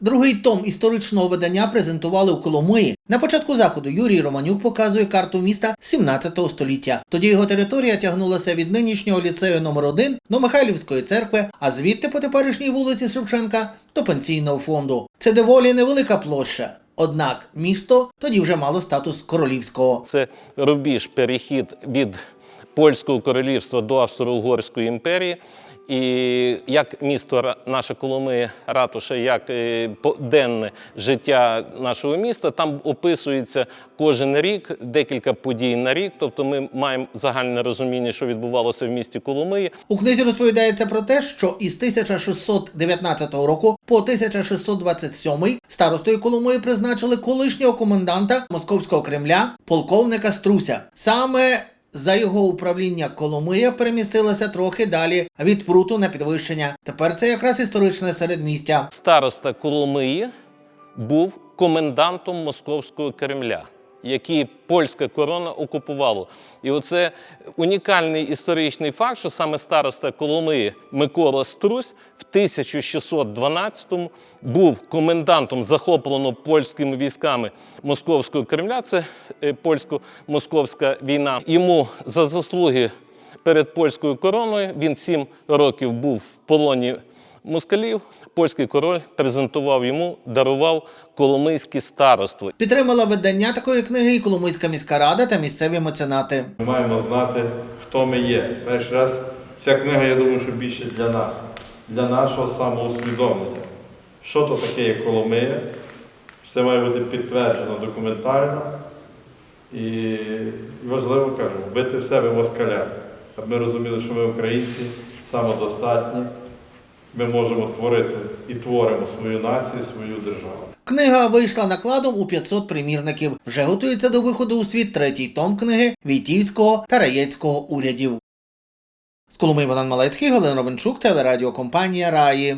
Другий том історичного видання презентували у Коломиї. На початку заходу Юрій Романюк показує карту міста 17 століття. Тоді його територія тягнулася від нинішнього ліцею номер 1 до Михайлівської церкви, а звідти по теперішній вулиці Шевченка до пенсійного фонду. Це доволі невелика площа. Однак місто тоді вже мало статус королівського. Це рубіж, перехід від польського королівства до Австро-Угорської імперії. І як місто наше Коломия, ратуша, як е, денне життя нашого міста, там описується кожен рік декілька подій на рік. Тобто ми маємо загальне розуміння, що відбувалося в місті Коломиї. У книзі розповідається про те, що із 1619 року по 1627 старостою Коломиї призначили колишнього коменданта Московського Кремля, полковника Струся. Саме за його управління Коломия перемістилася трохи далі від пруту на підвищення. Тепер це якраз історичне середмістя. Староста Коломиї був комендантом Московського Кремля, який польська корона окупувала. І оце унікальний історичний факт, що саме староста Коломиї Микола Струсь в 1612-му був комендантом захопленого польськими військами Московського Кремля. Це е, польсько-московська війна. Йому за заслуги перед польською короною він сім років був в полоні москалів. Польський король презентував йому, дарував коломийське староство. Підтримала видання такої книги і Коломийська міська рада та місцеві меценати. Ми маємо знати, хто ми є. Перший раз ця книга, я думаю, що більше для нас, для нашого самоусвідомлення. Що то таке є Коломия? Це має бути підтверджено документально. І, і важливо кажу, вбити в себе москаля, щоб ми розуміли, що ми українці самодостатні. Ми можемо творити і творимо свою націю, свою державу. Книга вийшла накладом у 500 примірників. Вже готується до виходу у світ третій том книги Війтівського та Раєцького урядів. З Коломиї Іван Малецький, Галина Ровенчук, телерадіокомпанія Раї.